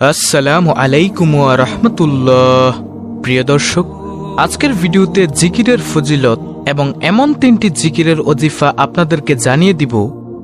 আসসালামু আলাইকুম রহমতুল্লাহ। প্রিয় দর্শক, আজকের ভিডিওতে জিকিরের ফজিলত এবং এমন তিনটি জিকিরের অজিফা আপনাদেরকে জানিয়ে দিব।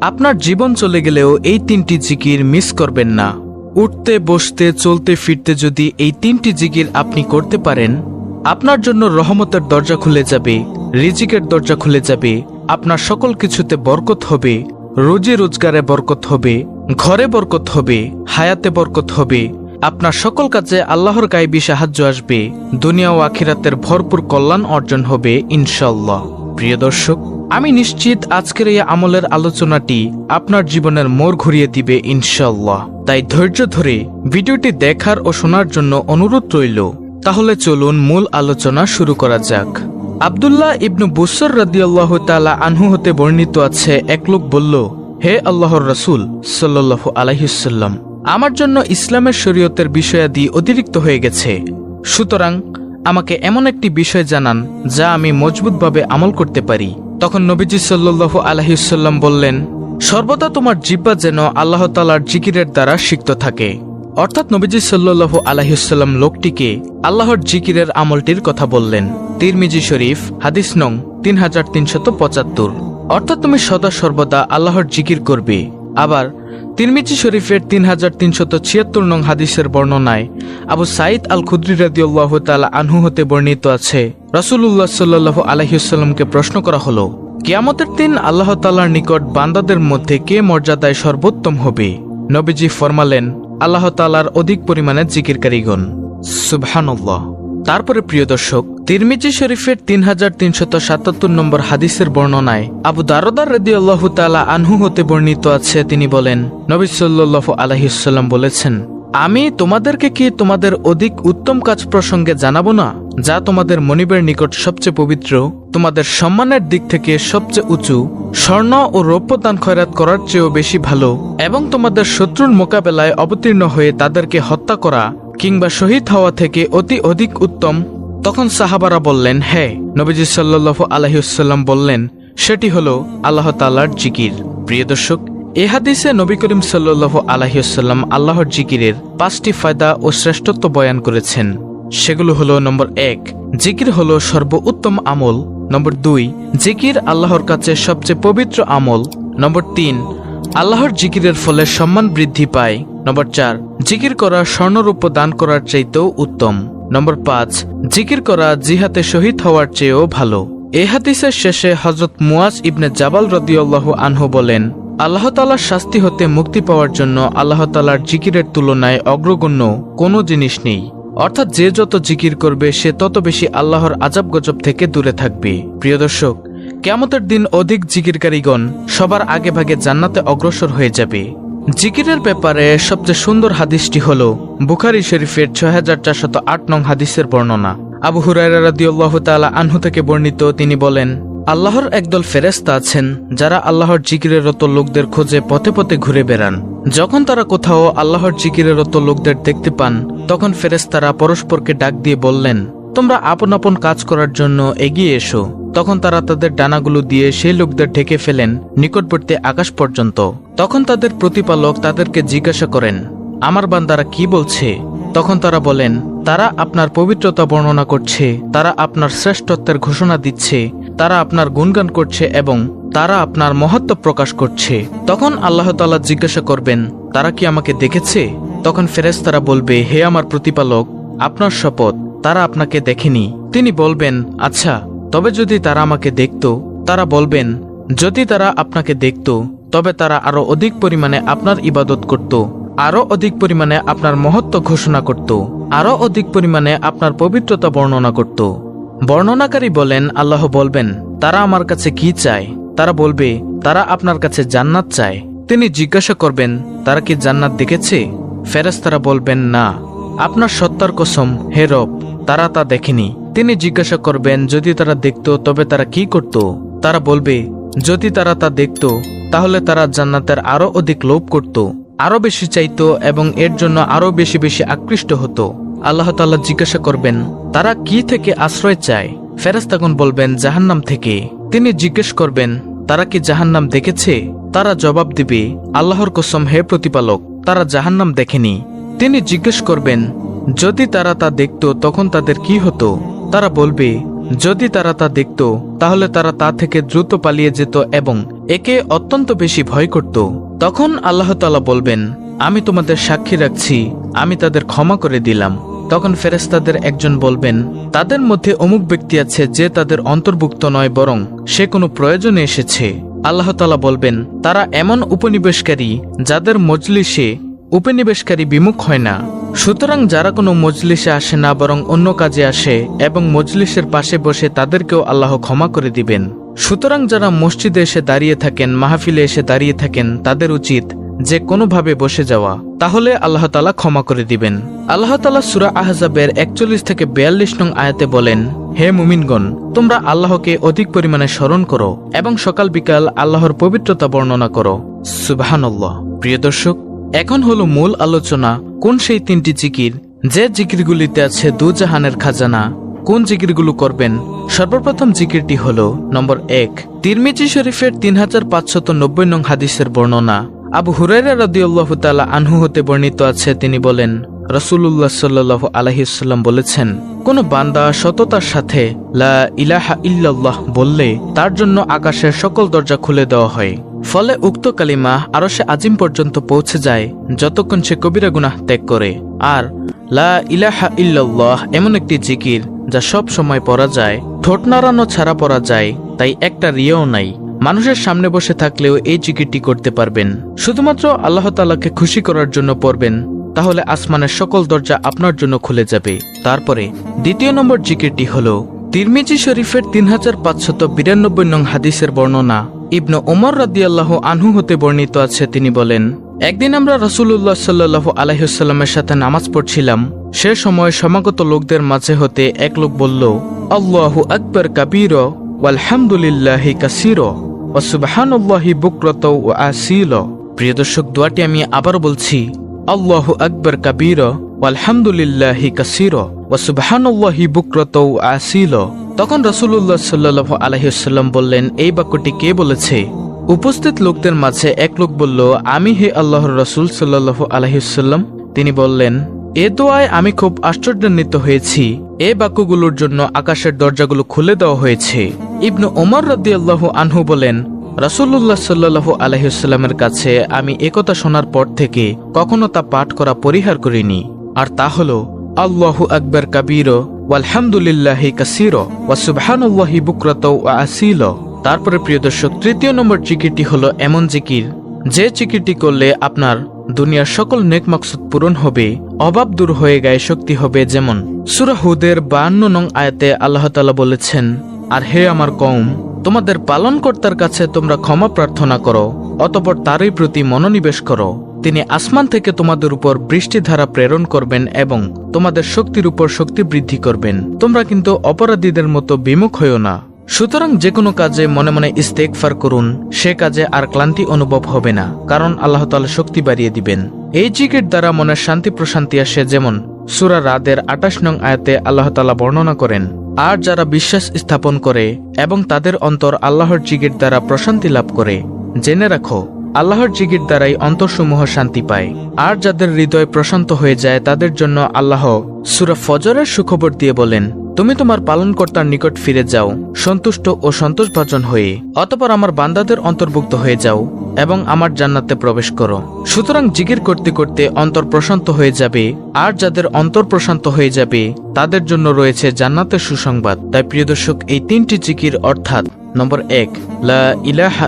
আপনার জীবন চলে গেলেও এই তিনটি জিকির মিস করবেন না। উঠতে, বসতে, চলতে, ফিরতে যদি এই তিনটি জিকির আপনি করতে পারেন, আপনার জন্য রহমতের দরজা খুলে যাবে, রিজিকের দরজা খুলে যাবে, আপনার সকল কিছুতে বরকত হবে, রোজি রোজগারে বরকত হবে ঘরে বরকত হবে, হায়াতে বরকত হবে। আপনার সকল কাজে আল্লাহর গায়েবী সাহায্য আসবে। দুনিয়া ও আখিরাতের ভরপুর কল্যাণ অর্জন হবে ইনশাল্লাহ প্রিয় দর্শক, আমি নিশ্চিত আজকের এই আমলের আলোচনাটি আপনার জীবনের মোড় ঘুরিয়ে দিবে ইনশাল্লাহ তাই ধৈর্য ধরে ভিডিওটি দেখার ও শোনার জন্য অনুরোধ রইল, তাহলে চলুন মূল আলোচনা শুরু করা যাক। আবদুল্লাহ ইবনু বুসর রাদিয়াল্লাহ তালা আনহু হতে বর্ণিত আছে, এক লোক বলল হে আল্লাহর রসুল সাল্লাহ আলাইসাল্লাম আমার জন্য ইসলামের শরীয়তের বিষয়াদি অতিরিক্ত হয়ে গেছে। সুতরাং আমাকে এমন একটি বিষয় জানান, যা আমি মজবুতভাবে আমল করতে পারি। তখন নবীজি সাল্লু আলহিসাল্লাম বললেন, সর্বদা তোমার জিব্বা যেন আল্লাহ তালার জিকিরের দ্বারা সিক্ত থাকে। অর্থাৎ নবীজি সাল্লু আলহিসাল্লাম লোকটিকে আল্লাহর জিকিরের আমলটির কথা বললেন। তিরমিজি শরীফ, হাদিস নং তিন হাজার তিনশত পঁচাত্তর। অর্থাৎ তুমি সদা সর্বদা আল্লাহর জিকির করবে। আবার তিরমিজি শরীফের তিন হাজার তিনশত ছিয়াত্তর নং হাদিসের বর্ণনায় আবু সাইদ আল খুদ্রি রাদিউল্লাহ তালা আনহু হতে বর্ণিত আছে রসুল্লাহ সাল্লাহ আলহিউসাল্লামকে প্রশ্ন করা হলো, কিয়ামতের দিন আল্লাহ তালার নিকট বান্দাদের মধ্যে কে মর্যাদায় সর্বোত্তম হবে? নবীজি ফরমালেন, আল্লাহ তালার অধিক পরিমাণে জিকিরকারীগণ। সুবহানাল্লাহ। তারপরে প্রিয় দর্শক তিরমিজি শরীফের তিন হাজার তিনশত সাতাত্তর নম্বর হাদিসের বর্ণনায় আবু দারদার রেদি আল্লাহ তালা আনহু হতে বর্ণিত আছে। তিনি বলেন, নবী সাল্লাহ আলহিসাল্লাম বলেছেন, আমি তোমাদেরকে কি তোমাদের অধিক উত্তম কাজ প্রসঙ্গে জানাব না, যা তোমাদের মনিবের নিকট সবচেয়ে পবিত্র, তোমাদের সম্মানের দিক থেকে সবচেয়ে উঁচু, স্বর্ণ ও রৌপ্য দান খয়রাত করার চেয়েও বেশি ভালো, এবং তোমাদের শত্রুর মোকাবেলায় অবতীর্ণ হয়ে তাদেরকে হত্যা করা, কিংবা শহীদ হওয়া থেকে অতি অধিক উত্তম তখন সাহাবারা বললেন হ্যাঁ নবীজি সাল্লাহ আলহিউসাল্লাম বললেন, সেটি হলো আল্লাহ তালার জিকির। প্রিয় দর্শক, এ হাদিসে নবী করিম সাল্লাহ আলহিউসাল্লাম আল্লাহর জিকিরের পাঁচটি ফায়দা ও শ্রেষ্ঠত্ব বয়ান করেছেন। সেগুলো হলো, নম্বর এক, জিকির হলো সর্বোত্তম আমল। নম্বর দুই, জিকির আল্লাহর কাছে সবচেয়ে পবিত্র আমল। নম্বর তিন, আল্লাহর জিকিরের ফলে সম্মান বৃদ্ধি পায়। নম্বর চার, জিকির করা স্বর্ণরূপ দান করার চাইতেও উত্তম। নম্বর পাঁচ, জিকির করা জিহাতে শহীদ হওয়ার চেয়েও ভালো। এ হাদিসের শেষে হজরত মুয়াজ ইবনে জাবাল রদিউল্লাহ আনহু বলেন, আল্লাহ তালার শাস্তি হতে মুক্তি পাওয়ার জন্য আল্লাহ তালার জিকিরের তুলনায় অগ্রগণ্য কোনো জিনিস নেই। অর্থাৎ যে যত জিকির করবে, সে তত বেশি আল্লাহর আজাব গজব থেকে দূরে থাকবে। প্রিয় দর্শক কেমতের দিন অধিক জিকিরকারীগণ সবার আগে ভাগে জান্নাতে অগ্রসর হয়ে যাবে। জিকিরের ব্যাপারে সবচেয়ে সুন্দর হাদিসটি হল বুখারি শরীফের ছয় হাজার চারশত আট নং হাদিসের বর্ণনা। আবু হুরাইরাদিউল্লাহ তালা আনহু থেকে বর্ণিত তিনি বলেন, আল্লাহর একদল ফেরেস্তা আছেন যারা আল্লাহর জিকিরের রত লোকদের খোঁজে পথে পথে ঘুরে বেড়ান। যখন তারা কোথাও আল্লাহর জিকিরের রত লোকদের দেখতে পান, তখন ফেরেস্তারা পরস্পরকে ডাক দিয়ে বললেন তোমরা আপন আপন কাজ করার জন্য এগিয়ে এসো। তখন তারা তাদের ডানাগুলো দিয়ে সেই লোকদের ঢেকে ফেলেন নিকটবর্তী আকাশ পর্যন্ত। তখন তাদের প্রতিপালক তাদেরকে জিজ্ঞাসা করেন, আমার বান্দারা কি বলছে? তখন তারা বলেন, তারা আপনার পবিত্রতা বর্ণনা করছে, তারা আপনার শ্রেষ্ঠত্বের ঘোষণা দিচ্ছে, তারা আপনার গুণগান করছে এবং তারা আপনার মহত্ব প্রকাশ করছে। তখন আল্লাহ তালা জিজ্ঞাসা করবেন, তারা কি আমাকে দেখেছে? তখন ফেরেশতারা বলবে, হে আমার প্রতিপালক, আপনার শপথ। তারা আপনাকে দেখেনি। তিনি বলবেন আচ্ছা তবে যদি তারা আমাকে দেখত, তারা বলবেন, যদি তারা আপনাকে দেখত, তবে তারা আরও অধিক পরিমাণে আপনার ইবাদত করত, আরও অধিক পরিমাণে আপনার মহত্ব ঘোষণা করত, আরও অধিক পরিমাণে আপনার পবিত্রতা বর্ণনা করত। বর্ণনাকারী বলেন, আল্লাহ বলবেন, তারা আমার কাছে কি চায়? তারা বলবে, তারা আপনার কাছে জান্নাত চায়। তিনি জিজ্ঞাসা করবেন, তারা কি জান্নাত দেখেছে? ফেরেশতারা বলবেন, না। আপনার সত্তার কসম, হে রব তারা তা দেখেনি। তিনি জিজ্ঞাসা করবেন, যদি তারা দেখত, তবে তারা কি করত? তারা বলবে, যদি তারা তা দেখত, তাহলে তারা জান্নাতের আরও অধিক লোভ করত আরও বেশি চাইত এবং এর জন্য আরও বেশি বেশি আকৃষ্ট হতো। আল্লাহ তাল্লাহ জিজ্ঞাসা করবেন, তারা কি থেকে আশ্রয় চায়? ফেরেস্তাগুন বলবেন, জাহান্নাম থেকে। তিনি জিজ্ঞেস করবেন, তারা কি জাহান্নাম দেখেছে? তারা জবাব দিবে, আল্লাহর কসম, হে প্রতিপালক, তারা জাহান্নাম দেখেনি। তিনি জিজ্ঞেস করবেন যদি তারা তা দেখত, তখন তাদের কি হতো? তারা বলবে, যদি তারা তা দেখত, তাহলে তারা তা থেকে দ্রুত পালিয়ে যেত এবং একে অত্যন্ত বেশি ভয় করত। তখন আল্লাহ তালা বলবেন, আমি তোমাদের সাক্ষী রাখছি, আমি তাদের ক্ষমা করে দিলাম। তখন ফেরেস্তাদের একজন বলবেন, তাদের মধ্যে অমুক ব্যক্তি আছে যে তাদের অন্তর্ভুক্ত নয়, বরং সে কোনো প্রয়োজনে এসেছে। আল্লাহতালা বলবেন, তারা এমন উপনিবেশকারী যাদের মজলিসে উপনিবেশকারী বিমুখ হয় না। সুতরাং যারা কোনো মজলিসে আসে না, বরং অন্য কাজে আসে এবং মজলিসের পাশে বসে তাদেরকেও আল্লাহ ক্ষমা করে দিবেন। সুতরাং যারা মসজিদে এসে দাঁড়িয়ে থাকেন, মাহফিলে এসে দাঁড়িয়ে থাকেন, তাদের উচিত যে কোনোভাবে বসে যাওয়া। তাহলে আল্লাহ তালা ক্ষমা করে দিবেন। আল্লাহ তালা সুরা আহজাবের একচল্লিশ থেকে বিয়াল্লিশ নং আয়াতে বলেন, হে মুমিনগণ, তোমরা আল্লাহকে অধিক পরিমাণে স্মরণ করো এবং সকাল বিকাল আল্লাহর পবিত্রতা বর্ণনা করো। সুবাহানল্লাহ। প্রিয় দর্শক এখন হলো মূল আলোচনা, কোন সেই তিনটি জিকির? যে জিকিরগুলিতে আছে দুজাহানের খাজানা, কোন জিকিরগুলো করবেন? সর্বপ্রথম জিকিরটি হল নম্বর এক, তিরমিজি শরীফের তিন হাজার পাঁচশত নব্বই নং হাদিসের বর্ণনা। আবু হুরাইরা রদিউল্লাহ তালা আনহু হতে বর্ণিত আছে, তিনি বলেন রসুল্লাহ সাল্লাহ আলহিসাল্লাম বলেছেন, কোন বান্দা সততার সাথে লা ইলাহা ইল্লাল্লাহ বললে তার জন্য আকাশের সকল দরজা খুলে দেওয়া হয়। ফলে উক্ত কালিমা আরও সে আজিম পর্যন্ত পৌঁছে যায় যতক্ষণ সে কবিরা গুনাহ ত্যাগ করে। আর লা ইলাহা ইল্লাল্লাহ এমন একটি জিকির যা সব সময় পড়া যায়, ঠোঁট নাড়ানো ছাড়া পড়া যায়, তাই একটা রিয়াও নাই। মানুষের সামনে বসে থাকলেও এই জিকিরটি করতে পারবেন। শুধুমাত্র আল্লাহ তালাকে খুশি করার জন্য পড়বেন তাহলে আসমানের সকল দরজা আপনার জন্য খুলে যাবে। তারপরে দ্বিতীয় নম্বর জিকিরটি হল, তিরমিজি শরীফের তিন হাজার পাঁচশত বিরানব্বই নং হাদিসের বর্ণনা। ইবনু ওমর রাদিয়াল্লাহ আনহু হতে বর্ণিত আছে, তিনি বলেন, একদিন আমরা রসুল্লাহ সাল্লাহ আলহিসাল্লামের সাথে নামাজ পড়ছিলাম। সে সময় সমাগত লোকদের মাঝে হতে এক লোক বলল, আল্লাহু আকবর কাবির ওয়ালহামদুলিল্লাহি কাসির ও সুবহানাল্লাহি বুকরত ও আসিল প্রিয় দর্শক, দোয়াটি আমি আবার বলছি আল্লাহু আকবর কাবির, ওয়ালহামদুলিল্লাহি কাসির ও সুবহানাল্লাহি বুকরত আসিল। তখন রসুল্লাহ সাল্লাহ আলহিসাল্লাম বললেন, এই বাক্যটি কে বলেছে? উপস্থিত লোকদের মাঝে এক লোক বলল, আমি হে আল্লাহর রসুল সাল্লাহ আলহিসাল্লাম তিনি বললেন, এ দোয়ায় আমি খুব আশ্চর্যান্বিত হয়েছি। এ বাক্যগুলোর জন্য আকাশের দরজাগুলো খুলে দেওয়া হয়েছে। ইবনু ওমর রদিয়াল্লাহ আনহু বলেন রাসুল্লাহ সাল্লাহ আলহিসাল্লামের কাছে আমি একথা শোনার পর থেকে কখনো তা পাঠ করা পরিহার করিনি। আর তা হল, আল্লাহু আকবর কাবির, ওয়ালহামদুলিল্লাহি কাসির ওয়াসুবহানুল্লাহি বুকরত, ওয়া আসিল। তারপরে প্রিয় দর্শক, তৃতীয় নম্বর জিকিরটি হলো এমন জিকির, যে জিকিরটি করলে আপনার দুনিয়ার সকল নেক মাকসুদ পূরণ হবে, অভাব দূর হয়ে গায়ে শক্তি হবে যেমন সুরাহুদের বান্ন নং আয়াতে আল্লাহ তালা বলেছেন, আর হে আমার কৌম তোমাদের পালনকর্তার কাছে তোমরা ক্ষমা প্রার্থনা করো, অতপর তারই প্রতি মনোনিবেশ করো। তিনি আসমান থেকে তোমাদের উপর বৃষ্টিধারা প্রেরণ করবেন এবং তোমাদের শক্তির উপর শক্তি বৃদ্ধি করবেন। তোমরা কিন্তু অপরাধীদের মতো বিমুখ হইও না। সুতরাং যে কোনো কাজে মনে মনে ইস্তেকফার করুন, সে কাজে আর ক্লান্তি অনুভব হবে না, কারণ আল্লাহ তালা শক্তি বাড়িয়ে দিবেন। এই জিকির দ্বারা মনের শান্তি প্রশান্তি আসে, যেমন সুরা রাদের আটাশ নং আয়াতে আল্লাহ তালা বর্ণনা করেন আর যারা বিশ্বাস স্থাপন করে এবং তাদের অন্তর আল্লাহর জিগির দ্বারা প্রশান্তি লাভ করে। জেনে রাখো, আল্লাহর জিগির দ্বারাই অন্তরসমূহ শান্তি পায়। আর যাদের হৃদয় প্রশান্ত হয়ে যায় তাদের জন্য আল্লাহ সুরা ফজরের সুখবর দিয়ে বলেন তুমি তোমার পালনকর্তার নিকট ফিরে যাও, সন্তুষ্ট ও সন্তোষভাজন হয়ে, অতপর আমার বান্দাদের অন্তর্ভুক্ত হয়ে যাও এবং আমার জান্নাতে প্রবেশ করো। সুতরাং জিকির করতে করতে অন্তর প্রশান্ত হয়ে যাবে, আর যাদের অন্তর প্রশান্ত হয়ে যাবে, তাদের জন্য রয়েছে জান্নাতের সুসংবাদ। তাই প্রিয় দর্শক, এই তিনটি জিকির অর্থাৎ নম্বর এক, লা ইলাহা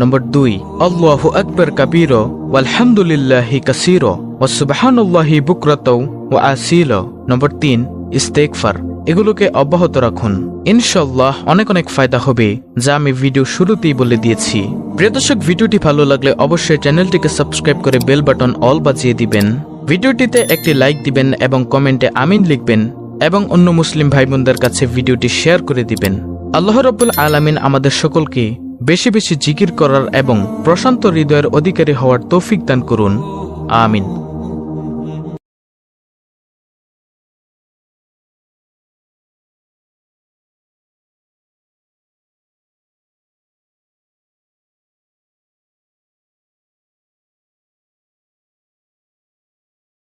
নম্বর দুই, আল্লাহু আকবর কাবির, ওয়ালহামদুলিল্লাহি কাসির ও সুবহানুল্লাহি বুকরত ও আসিল নম্বর তিন ইস্তেকফার এগুলোকে অব্যাহত রাখুন। ইনশাল্লাহ অনেক অনেক ফায়দা হবে, যা আমি ভিডিও শুরুতেই বলে দিয়েছি। প্রিয় দর্শক, ভিডিওটি ভালো লাগলে অবশ্যই চ্যানেলটিকে সাবস্ক্রাইব করে বেল বাটন অল বাজিয়ে দিবেন। ভিডিওটিতে একটি লাইক দিবেন এবং কমেন্টে আমিন লিখবেন এবং অন্য মুসলিম ভাই বোনদের কাছে ভিডিওটি শেয়ার করে দিবেন। আল্লাহ রব্বুল আলামিন আমাদের সকলকে বেশি বেশি জিকির করার এবং প্রশান্ত হৃদয়ের অধিকারী হওয়ার তৌফিক দান করুন। আমিন।